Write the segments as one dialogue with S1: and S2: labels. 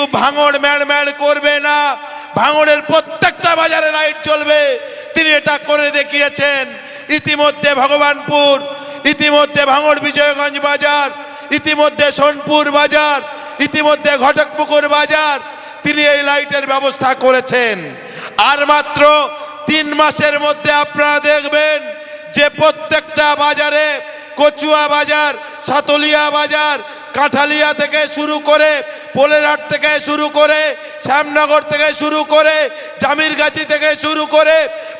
S1: কিন্তু ভাঙড় ম্যাড় ম্যাড় করবে না। ভাঙড়ের প্রত্যেকটা বাজারে লাইট চলবে তিনি এটা করে দেখিয়েছেন। ইতিমধ্যে ভগবানপুর, ইতিমধ্যে ভাঙড় বিজয়গঞ্জ বাজার, ইতিমধ্যে সোনপুর বাজার, ইতিমধ্যে ঘটকপুকুর বাজার, তিনি এই লাইটের ব্যবস্থা করেছেন। আর মাত্র তিন মাসের মধ্যে আপনারা দেখবেন যে প্রত্যেকটা বাজারে কচুয়া বাজার, সাতলিয়া বাজার কাঁঠালিয়া থেকে শুরু করে পোলেরহাট থেকে শুরু করে শ্যামনগর থেকে শুরু করে জামিরগাছি থেকে শুরু করে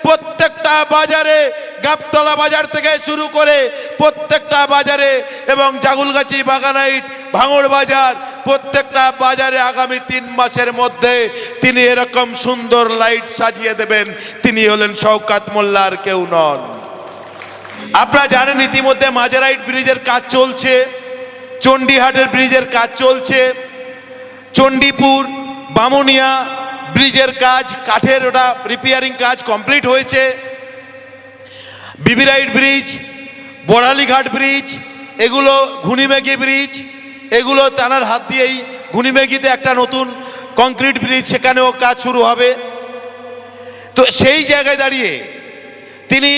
S1: প্রত্যেকটা বাজারে, গাবতলা বাজার থেকে শুরু করে প্রত্যেকটা বাজারে এবং জাগুলগাছি বাগানাইট, ভাঙড় বাজার প্রত্যেকটা বাজারে আগামী তিন মাসের মধ্যে তিনি এরকম সুন্দর লাইট সাজিয়ে দেবেন। তিনি হলেন শওকাত মোল্লার কেউ নন। আপনারা জানেন ইতিমধ্যে মাজারাইট ব্রিজের কাজ চলছে। চণ্ডীহাটের ব্রিজের কাজ চলছে। চণ্ডীপুর, বামুনিয়া ব্রিজের কাজ, কাঠের ওটা রিপেয়ারিং কাজ কমপ্লিট হয়েছে। বিবিরাইট ব্রিজ, বড়ালিঘাট ব্রিজ, এগুলো ঘুনিমেঘি ব্রিজ, এগুলো তানার হাত দিয়েই ঘুনিমেঘিতে একটা নতুন কংক্রিট ব্রিজ সেখানেও কাজ শুরু হবে। তো সেই জায়গায় দাঁড়িয়ে তিনি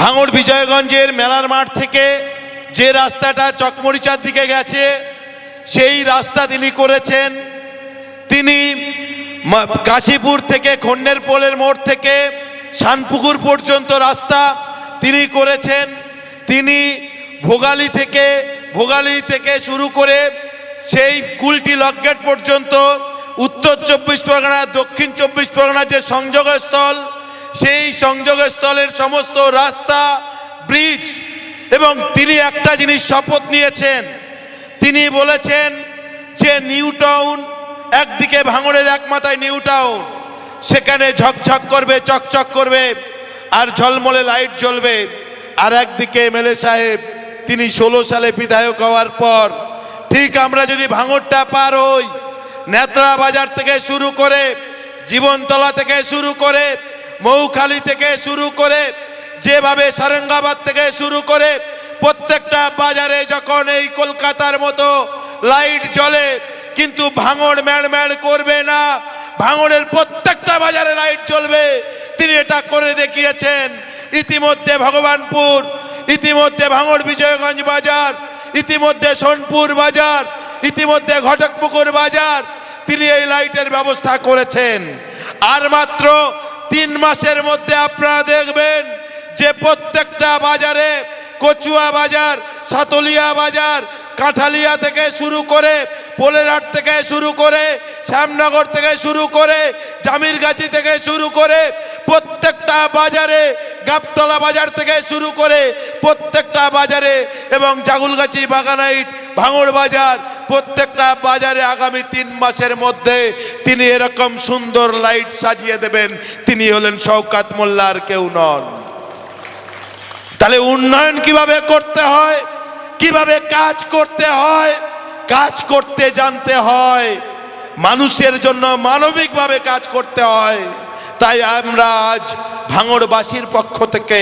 S1: ভাঙড় বিজয়গঞ্জের মেলার মাঠ থেকে যে রাস্তাটা চকমরিচার দিকে গেছে, সেই রাস্তা তিনি করেছেন। তিনি কাশীপুর থেকে খন্ডের পোলের মোড় থেকে শানপুকুর পর্যন্ত রাস্তা তিনি করেছেন। তিনি ভোগালি থেকে ভোগালি থেকে শুরু করে সেই কুলটি লকগেট পর্যন্ত, উত্তর চব্বিশ পরগনা, দক্ষিণ চব্বিশ পরগনার যে সংযোগস্থল, সেই সংযোগস্থলের সমস্ত রাস্তা, ব্রিজ এবং তিনি একটা জিনিস শপথ নিয়েছেন। তিনি বলেছেন যে নিউ টাউন একদিকে ভাঙড়ের এক মাথায় নিউ টাউন, সেখানে ঝকঝক করবে, চকচক করবে, আর ঝলমলে লাইট জ্বলবে। আর একদিকে এমএলএ সাহেব, তিনি ষোলো সালে বিধায়ক হওয়ার পর, ঠিক আমরা যদি ভাঙড়টা পার হই, নেত্রা বাজার থেকে শুরু করে, জীবনতলা থেকে শুরু করে, মৌখালি থেকে শুরু করে, যেভাবে সারেঙ্গাবাদ থেকে শুরু করে প্রত্যেকটা বাজারে যখন এই কলকাতার মতো লাইট জ্বলে, কিন্তু ভাঙড় ম্যাড় করবে না, ভাঙড়ের প্রত্যেকটা বাজারে লাইট জ্বলবে। তিনি এটা করে দেখিয়েছেন। ইতিমধ্যে ভগবানপুর, ইতিমধ্যে ভাঙড় বিজয়গঞ্জ বাজার, ইতিমধ্যে সোনপুর বাজার, ইতিমধ্যে ঘটকপুকুর বাজার, তিনি এই লাইটের ব্যবস্থা করেছেন। আর মাত্র তিন মাসের মধ্যে আপনারা দেখবেন কচুয়া বাজার, সাতলিয়া বাজার, কাঁঠালিয়া থেকে শুরু করে পোলেরহাট থেকে শুরু করে শ্যামনগর থেকে শুরু করে জামিরগাছি থেকে শুরু করে প্রত্যেকটা বাজারে, গাবতলা বাজার থেকে শুরু করে প্রত্যেকটা বাজারে এবং জাগুলগাছি বাগানাইট, ভাঙড় বাজার প্রত্যেকটা বাজারে আগামী তিন মাসের মধ্যে তিনি এরকম সুন্দর লাইট সাজিয়ে দেবেন। তিনি হলেন শওকাত মোল্লার কেউ নন। তাহলে উন্নয়ন কীভাবে করতে হয়? কীভাবে কাজ করতে হয়? কাজ করতে জানতে হয়। মানুষের জন্য মানবিকভাবে কাজ করতে হয়। তাই আমরা আজ ভাঙড়বাসীর পক্ষ থেকে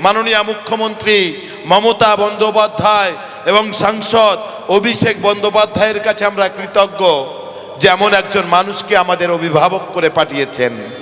S1: মাননীয় মুখ্যমন্ত্রী মমতা বন্দ্যোপাধ্যায় এবং সাংসদ অভিষেক বন্দ্যোপাধ্যায়ের কাছে আমরা কৃতজ্ঞ। যেমন একজন মানুষকে আমাদের অভিভাবক করে পাঠিয়েছেন।